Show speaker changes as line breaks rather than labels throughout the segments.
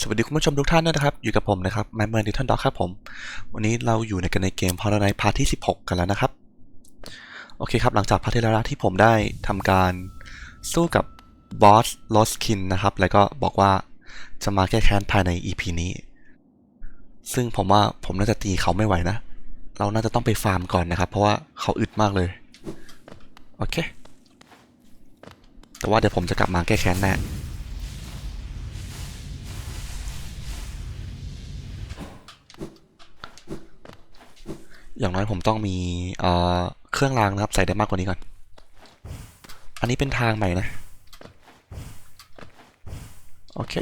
สวัสดีคุณผู้ชมทุกท่านด้วยนะครับ อยู่กับผมนะครับแมมเบอร์ดิทันด็อกครับผม วันนี้เราอยู่ในกันในเกมพาราไนพาร์ทที่ 16 กันแล้วนะครับ โอเคครับ หลังจากพาร์ทที่แล้วที่ผมได้ทำการสู้กับบอสลอสคินนะครับ แล้วก็บอกว่าจะมาแก้แค้นภายใน EP นี้ ซึ่งผมว่าผมน่าจะตีเขาไม่ไหวนะ เราน่าจะต้องไปฟาร์มก่อนนะครับ เพราะว่าเขาอึดมากเลย โอเค แต่ว่าเดี๋ยวผมจะกลับมาแก้แค้นแน่ อย่างน้อยผมต้องมีเเครื่องรางนะครับ ใส่ได้มากกว่านี้ก่อน อันนี้เป็นทางใหม่นะ โอเค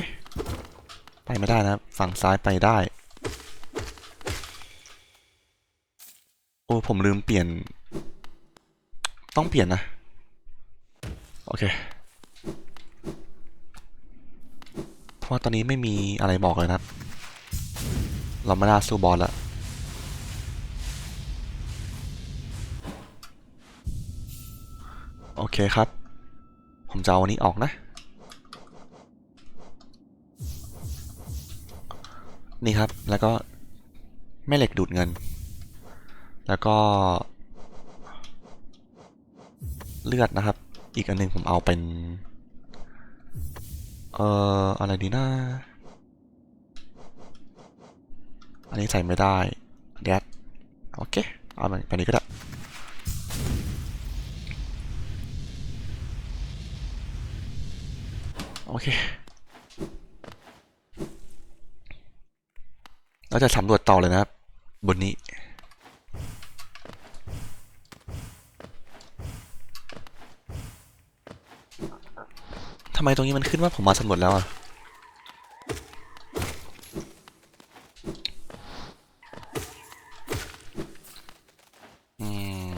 ไปไม่ได้นะครับ ฝั่งซ้ายไปได้ โอ้ ผมลืมเปลี่ยน ต้องเปลี่ยนนะ โอเค เพราะตอนนี้ไม่มีอะไรบอกเลยนะครับ เราไม่น่าสู้บอสแล้ว เคครับ ผมจะเอาอันนี้ออกนะ นี่ครับ แล้วก็แม่เหล็กดูดเงิน แล้วก็ เลือดนะครับ อีกอันหนึ่งผมเอาเป็น เอ่อ อะไรดีนะอันนี้ใส่ไม่ได้แดดโอเค เอาแบบนี้ก็ได้ โอเค เราจะสำรวจต่อเลยนะครับ บนนี้ ทำไมตรงนี้มันขึ้นว่าผมมาสำรวจแล้วอะ อืม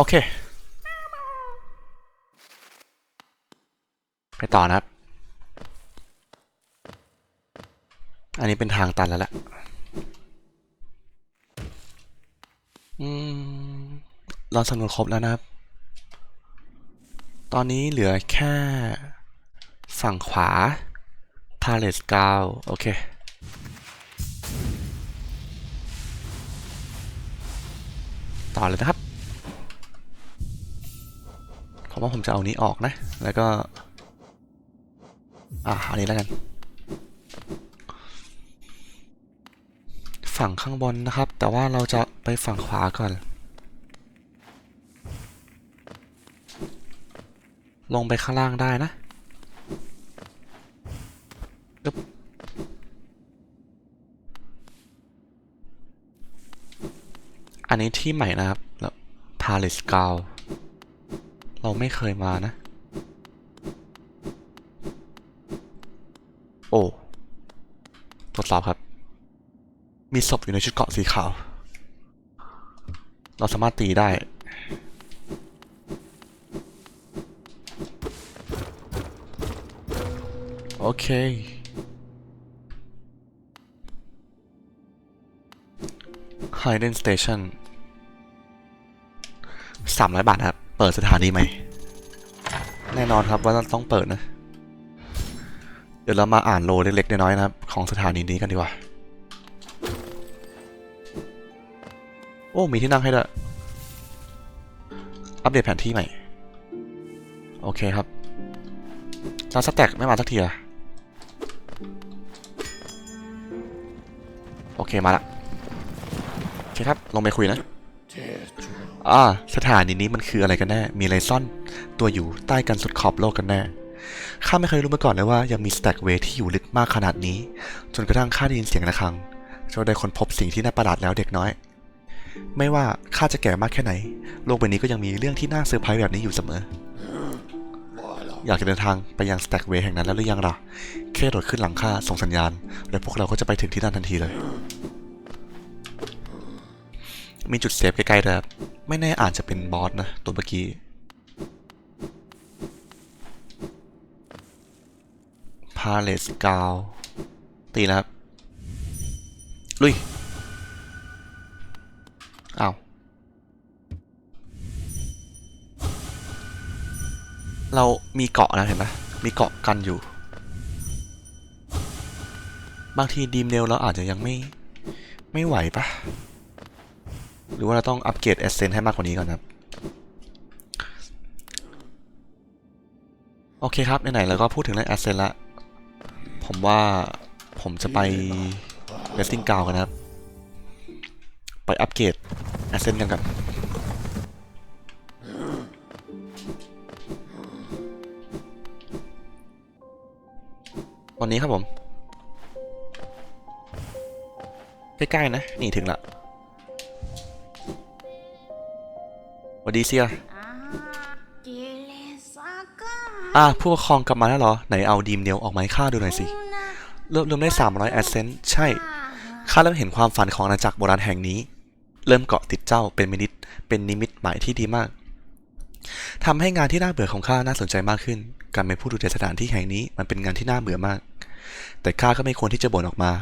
โอเค ไปต่อนะครับ อันนี้เป็นทางตันแล้วแหละเราสำรวจครบแล้วนะครับ ตอนนี้เหลือแค่ฝั่งขวา Palace 9โอเค ต่อเลยนะครับ ราะว่าผมจะเอานี้ออกนะ แล้วก็ อ่าอันนี้แล้วกัน ฝั่งข้างบนนะครับ แต่ว่าเราจะไปฝั่งขวาก่อน ลงไปข้างล่างได้นะอันนี้ที่ใหม่นะครับแล้ว Palace 9เเราไม่เคยมานะ โอ้ทดสอบครับ มีศพอยู่ในชุดเกาะสีขาว เราสามารถตีได้โอเค Hidden Station สามร้อยบาทครับ เปิดสถานีใหม่ แน่นอนครับว่าต้องเปิดนะ เดี๋ยวเรามาอ่านโลเล็กๆน้อยๆนะครับ ของสถานีนี้กันดีกว่า โอ้ มีที่นั่งให้ด้วย อัปเดตแผนที่ใหม่ โอเคครับแล้วสแต็กไม่มาสักทีอะโอเค มาละ โอเคครับ ลงไปคุยนะ อ่าสถานีนี้มันคืออะไรกันแน่ มีอะไรซ่อนตัวอยู่ใต้กันสุดขอบโลกกันแน่ ข้าไม่เคยรู้มาก่อนเลยว่ายังมีสแต็กเวที่อยู่ลึกมากขนาดนี้ จนกระทั่งข้าได้ยินเสียงะระฆังจนได้คนพบสิ่งที่น่าประหลาดแล้วเด็กน้อย ไม่ว่าข้าจะแก่มากแค่ไหน โลกใบนี้ก็ยังมีเรื่องที่น่าเซอร์ไพรส์แบบนี้อยู่เสมอ อยากจะเดินทางไปยังสแต็กเวย์แห่งนั้นแล้วหรือยังล่ะ แค่โดดขึ้นหลังคาส่งสัญญาณ แล้วพวกเราก็จะไปถึงที่นั่นทันทีเลย มีจุดเซฟใกล้ๆด้วยครับ ไม่แน่อาจจะเป็นบอสนะ ตัวเมื่อกี้ พาเลสกาว ตีแล้วครับ ลุยอ้าวเรามีเกาะนะเห็นไหมมีเกาะกันอยู่ บางทีดีมเนลเราอาจจะยังไม่ ไม่ไหวปะ รือว่าเราต้องอัปเกรดเอเซนให้มากกว่านี้ก่อนครับ โอเคครับไหนๆเราก็พูดถึงเรื่องเอเซนละ ผมว่าผมจะไปเ e ส t ิงกาวกันนะครับ ไปอัปเกรดเอเซนกันกันวันนี้ครับผม ใกล้ๆนะ นี่ถึงละ วัสดีเซีย
อ่าเกเรซากะ
อะผู้ปกครองกลับมาแล้วเหรอ ไหนเอาดีมเนียวออกมาให้ข้าดูหน่อยสิ
นะ
เริ่มเริ่มได้ 300แอสเซนต์ใช่ ข้าเริ่มเห็นความฝันของอาณาจักรโบราณแห่งนี้ เริ่มเกาะติดเจ้าเป็นมินิตเป็นนิมิตหมายที่ดีมากทำให้งานที่น่าเบื่อของข้าน่าสนใจมากขึ้น การเป็นผู้ดูแลสถานที่แห่งนี้มันเป็นงานที่น่าเบื่อมาก แต่ข้าก็ไม่ควรที่จะบ่นออกมา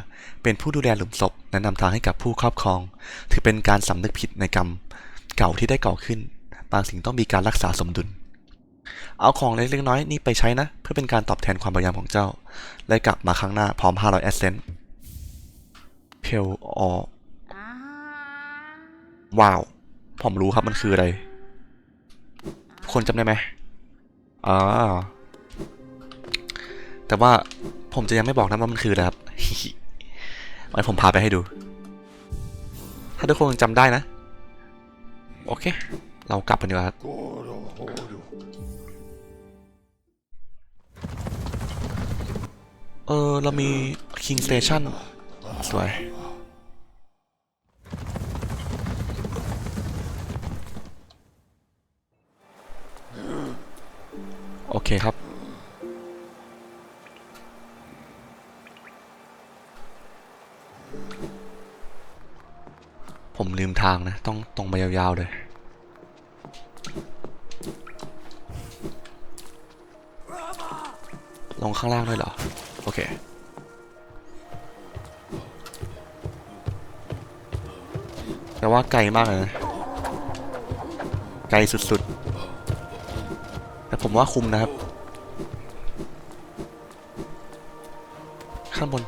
เป็นผู้ดูแลหลุมศพแนะนำทางให้กับผู้ครอบครอง ถือเป็นการสำนึกผิดในกรรม เก่าที่ได้ก่อขึ้น บางสิ่งต้องมีการรักษาสมดุล เอาของเล็กๆน้อยๆนี่ไปใช้นะ เพื่อเป็นการตอบแทนความพยายามของเจ้า และกลับมาครั้งหน้าพร้อม 500แอสเซนต์เพลออว้าว ผมรู้ครับมันคืออะไร คนจำได้ไหมอ่าแต่ว่าผมจะยังไม่บอกนะว่ามันคืออะไรครับไว้ผมพาไปให้ดู ถ้าทุกคนจำได้นะ โอเค เรากลับกันดีกว่าครับเออ เรามี King Station สวย โอเคครับ ผมลืมทางนะ ต้องตรงไปยาวๆเลย ลงข้างล่างด้วยเหรอ โอเค แต่ว่าไกลมากเลยนะไกลสุดๆ แต่ผมว่าคุมนะครับ ข้างบน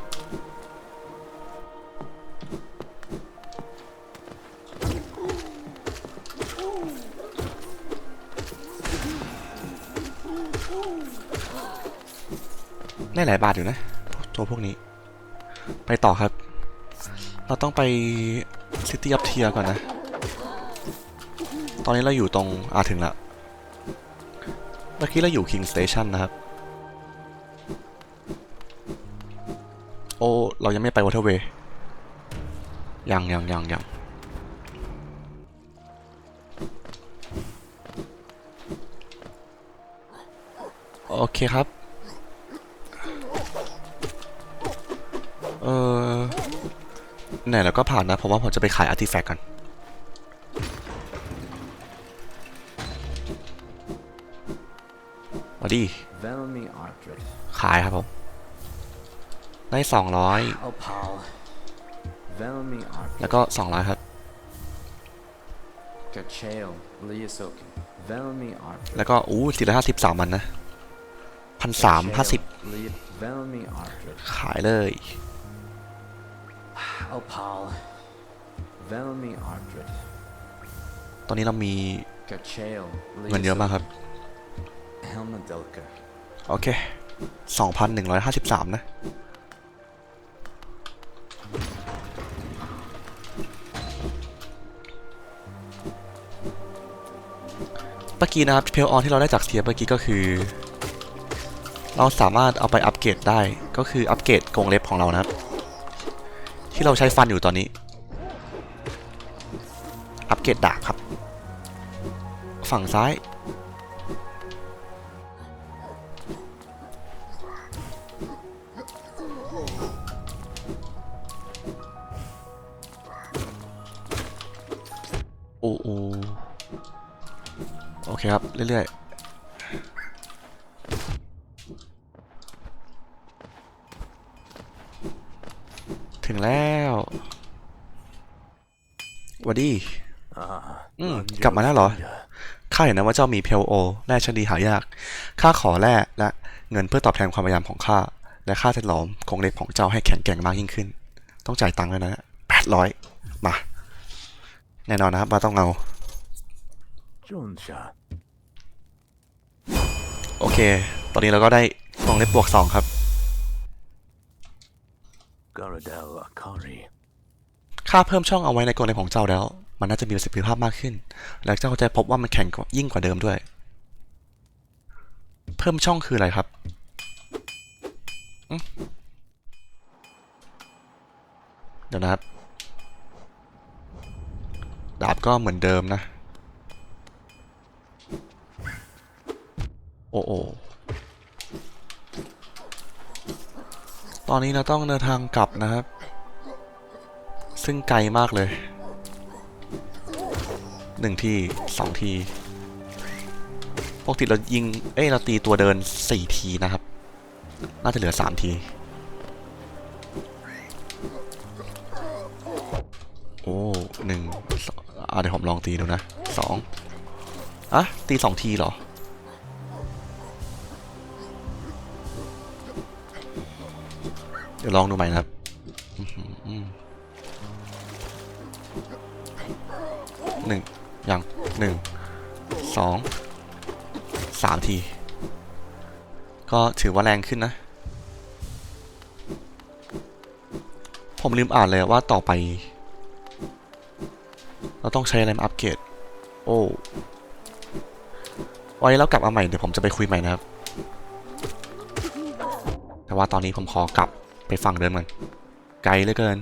ได้หลายบาทอยู่นะ ตัวพวกนี้ ไปต่อครับ เราต้องไป City of Tear ก่อนนะ ตอนนี้เราอยู่ตรง อ่าถึงละ เมื่อกี้เราอยู่ King Station นะครับ โอ้ เรายังไม่ไป Waterway ยังยังยังยังโอเคครับ เออไหนเราก็ผ่านนะ ผมว่าผมจะไปขายอาร์ติแฟกต์กัน มาดี
Velmy Artred.
ขายครับผม ได้สองร้อย
Oh, Paul. Velmy Artred.
แล้วก็สองร้อยครับ
Kachael. Liasokin. Velmy Artred.
แล้วก็ อู้สี่ร้อยห้าสิบสามมันนะพันสามห้าสิบ
Lia- Velmy Artred.
ขายเลย
Oh, Paul. Velmy Artred.
ตอนนี้เรามี
Kachael.
เงินเยอะมากครับ
Helmadelka.
โอเคสองพันหนึ่งร้อยห้าสิบสามนะ เมื่อกี้นะครับเพลออนที่เราได้จากเสียเมื่อกี้ก็คือ เราสามารถเอาไปอัปเกรดได้ ก็คืออัปเกรดกรงเล็บของเรานะครับ ที่เราใช้ฟันอยู่ตอนนี้ อัปเกรดดาบครับ ฝั่งซ้าย โอ้โอโอเคครับ เรื่อย ดี้กลับมาแล้วเหรอ ข้าเห็นนะว่าเจ้ามีเพลโอแร่ชั้นดีหายาก ข้าขอแร่และเงินเพื่อตอบแทนความพยายามของข้า และข้าจะหลอมคงเล็บของเจ้าให้แข็งแกร่งมากยิ่งขึ้น ต้องจ่ายตังค์แล้วนะแปดร้อยมา แน่นอนนะครับมาต้องเอาโอเค ตอนนี้เราก็ได้คงเล็บบวกสองครับ
การดาว
คารี ค่าเพิ่มช่องเอาไว้ในกรงเล็บของเจ้าแล้ว มันน่าจะมีประสิทธิภาพมากขึ้น และเจ้าจะพบว่ามันแข็งยิ่งกว่าเดิมด้วย เพิ่มช่องคืออะไรครับเดี๋ยวนะครับดาบก็เหมือนเดิมนะ โอ้โอตอนนี้เราต้องเดินทางกลับนะครับ ซึ่งไกลมากเลยหนึ่งทีสองทีปกติเรายิง เอ้ย เราตีตัวเดินสี่ทีนะครับ น่าจะเหลือสามที โอ้หนึ่งสองอะเดี๋ยวผมลองตีดูนะสองอะ ตีสองทีเหรอ เดี๋ยวลองดูใหม่นะครับ หนึ่งยังหนึ่งสองสามที ก็ถือว่าแรงขึ้นนะ ผมลืมอ่านเลยว่าต่อไป เราต้องใช้อะไรมาอัปเกรด โอ้ไว้แล้วกลับมาใหม่ เดี๋ยวผมจะไปคุยใหม่นะครับ แต่ว่าตอนนี้ผมขอกลับไปฝั่งเดิมก่อนไกลเหลือเกิน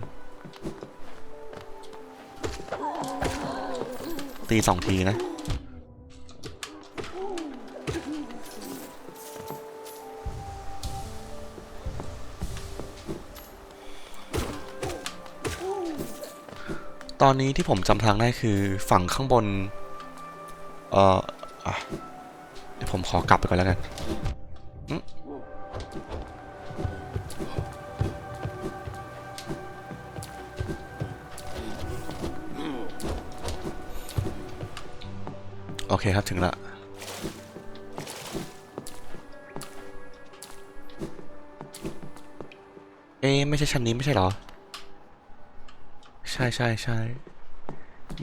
ตีสองทีนะ ตอนนี้ที่ผมจำทางได้คือฝั่งข้างบน เอ่อเดี๋ยวผมขอกลับไปก่อนแล้วกัน คครับถึงละเอ๊ไม่ใช่ชั้นนี้ไม่ใช่หรอ ใช่ใช่ใช่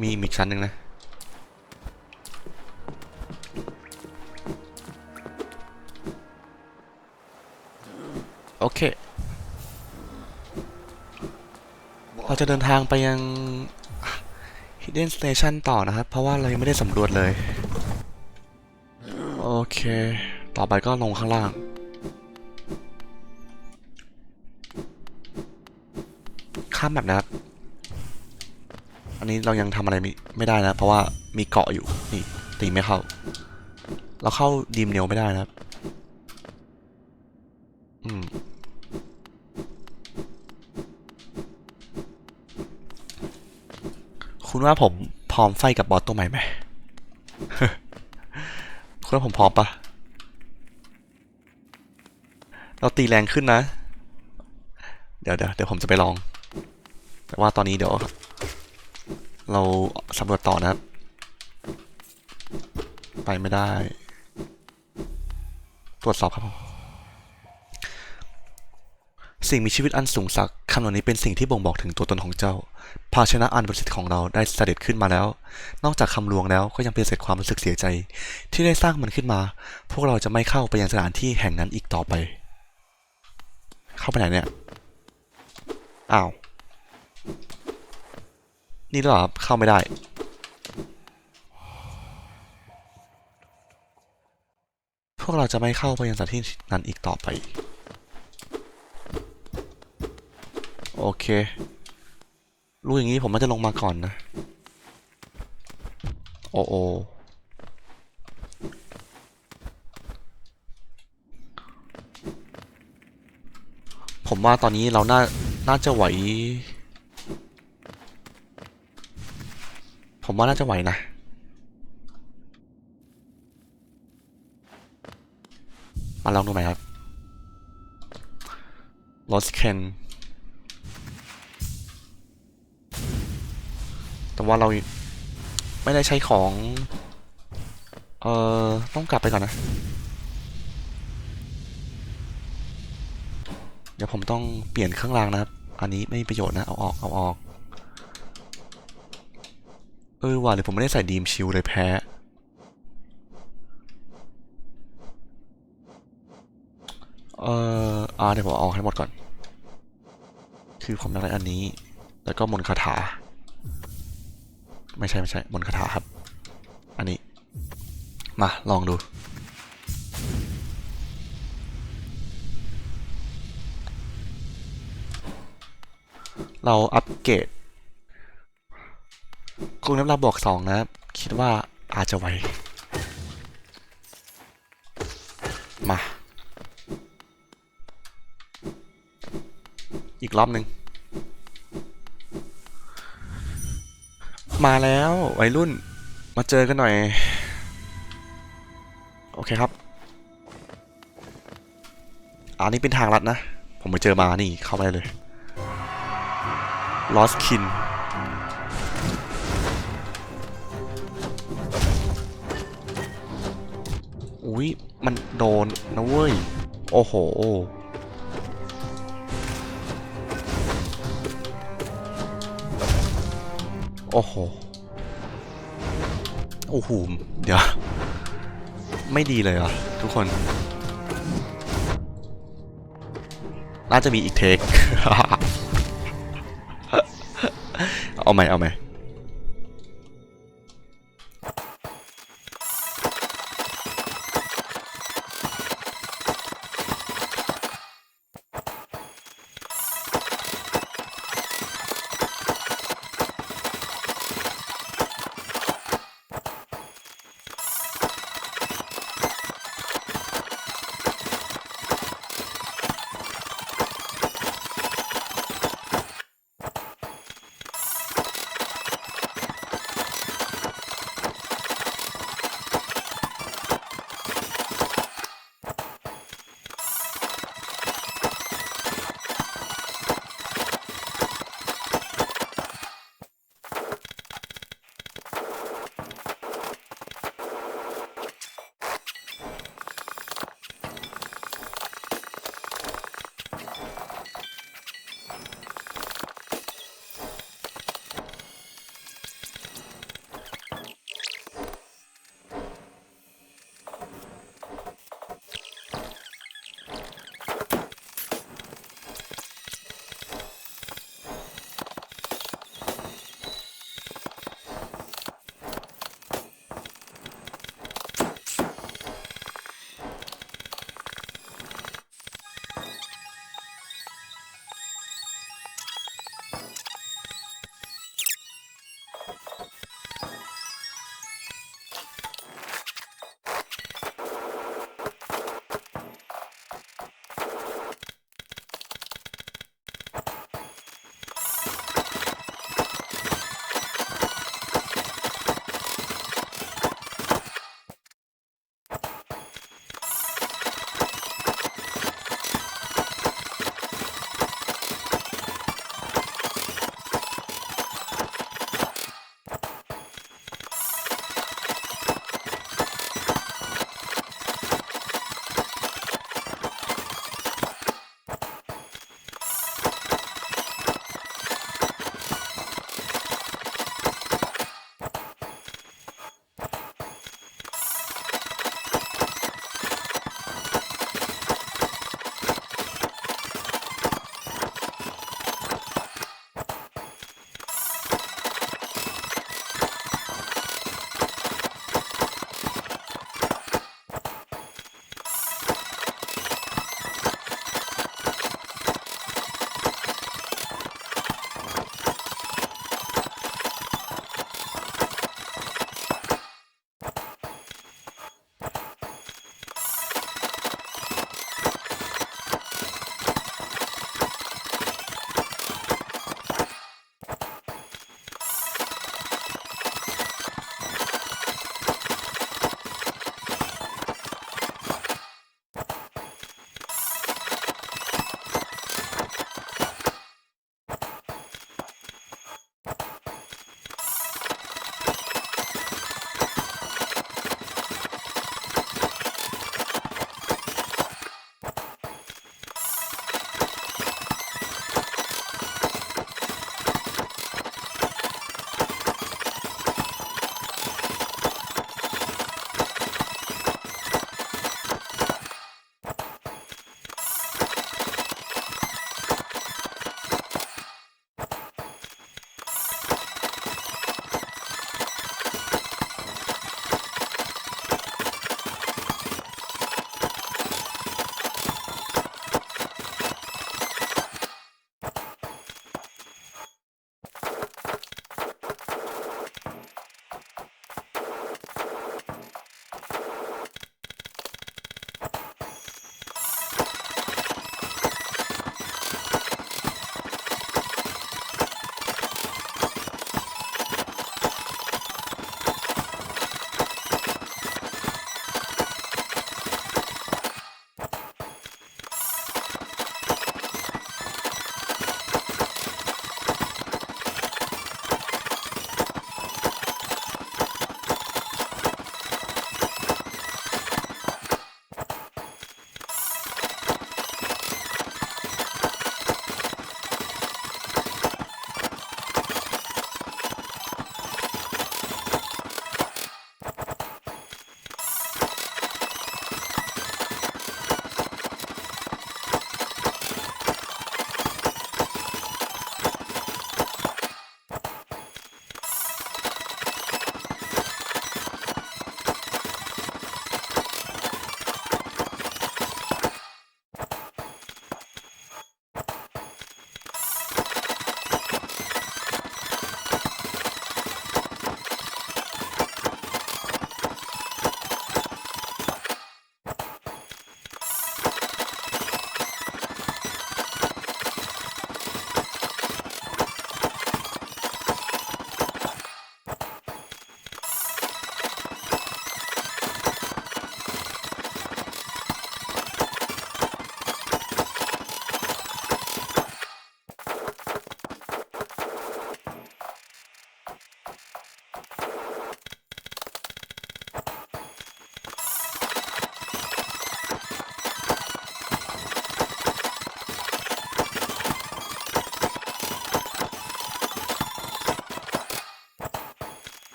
มีมีอีกชั้นหนึ่งนะโอเค เราจะเดินทางไปยัง Hidden Station ต่อนะครับ เพราะว่าเรายังไม่ได้สำรวจเลย เค ต่อไปก็ลงข้างล่าง ข้ามแบบนะครับ อันนี้เรายังทำอะไรไม่ไมได้นะ เพราะว่ามีเกาะอยู่ นี่ตีไม่เข้า เราเข้าดีมเนียวไม่ได้นะครับ อืมคุณว่าผมพร้อมไฟกับบอสตัวใหม่ไหม คุณว่าผมพร้อมปะเราตีแรงขึ้นนะ เดี๋ยวเดี๋ยวเดี๋ยวผมจะไปลอง แต่ว่าตอนนี้เดี๋ยว เราสำรวจต่อนะครับ ไปไม่ได้ ตรวจสอบครับผมสิ่งมีชีวิตอันสูงสักคำเหล่านี้เป็นสิ่งที่บ่งบอกถึงตัวตนของเจ้า ภาชนะอันบริสุทธิ์ของเราได้เสด็จขึ้นมาแล้ว นอกจากคำลวงแล้วก็ยังเป็นเศษความรู้สึกเสียใจ ที่ได้สร้างมันขึ้นมา พวกเราจะไม่เข้าไปยังสถานที่แห่งนั้นอีกต่อไป เข้าไปไหนเนี่ย อ้าว นี่หรอครับเข้าไม่ได้ พวกเราจะไม่เข้าไปยังสถานที่นั้นอีกต่อไป โอเค รู้อย่างนี้ผมน่าจะลงมาก่อนนะ โอโอผมว่าตอนนี้เราน่า น่าจะไหว ผมว่าน่าจะไหวนะ มาลองดูไหมครับ l o s t Ken ว่าเราไม่ได้ใช้ของ เอ่อ ต้องกลับไปก่อนนะ เดี๋ยวผมต้องเปลี่ยนเครื่องรางนะครับ อันนี้ไม่มีประโยชน์นะ เอาออก เอาออก เออว่ะหรือผมไม่ได้ใส่ดีมชิลเลยแพ้เอ่ออ่าเดี๋ยวผมเอาให้หมดก่อน คือผมอยากได้อันนี้ แล้วก็มนคาถา ไม่ใช่ไม่ใช่มนคาถาครับ อันนี้ มาลองดู เราอัปเกรดกรุงน้ำลาบวกสองนะคิดว่าอาจจะไหวมา อีกรอบหนึ่ง มาแล้ววัยรุ่นมาเจอกันหน่อย โอเคครับ อันนี้เป็นทางลัดนะ ผมไปเจอมานี่เข้าไปเลย Lost Kin อุ้ยมันโดนนะเว้ย โอ้โห โอ้โห โอ้โห เดี๋ยว ไม่ดีเลยอะทุกคน น่าจะมีอีกเทค เอาใหม่ เอาใหม่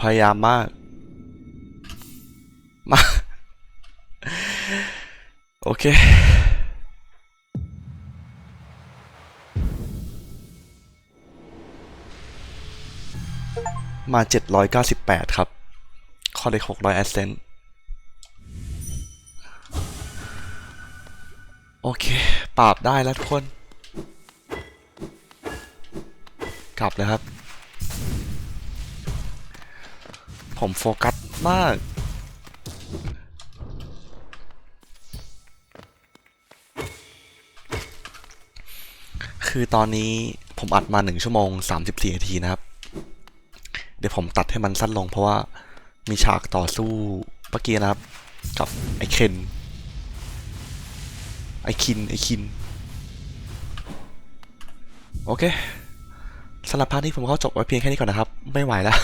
พยายามมาก มา โอเค มา 798 ครับ ข้อเลข600แอสเซนต์โอเค ปราบได้แล้วทุกคน กลับเลยครับ ผมโฟกัสมาก คือตอนนี้ผมอัดมา 1 ชั่วโมง 34นาทีนะครับ เดี๋ยวผมตัดให้มันสั้นลงเพราะว่ามีฉากต่อสู้เมื่อกี้นะครับ กับไอเคนไอคิน ไอคิน โอเคสำหรับพาร์ทนี้ผมก็จบไว้เพียงแค่นี้ก่อนนะครับ ไม่ไหวแล้ว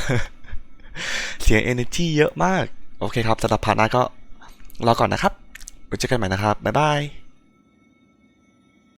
เสียง energy เยอะมาก โอเคครับสำหรับพาร์ทหน้าก็รอก่อนนะครับไว้เจอกันใหม่นะครับ บ๊ายบาย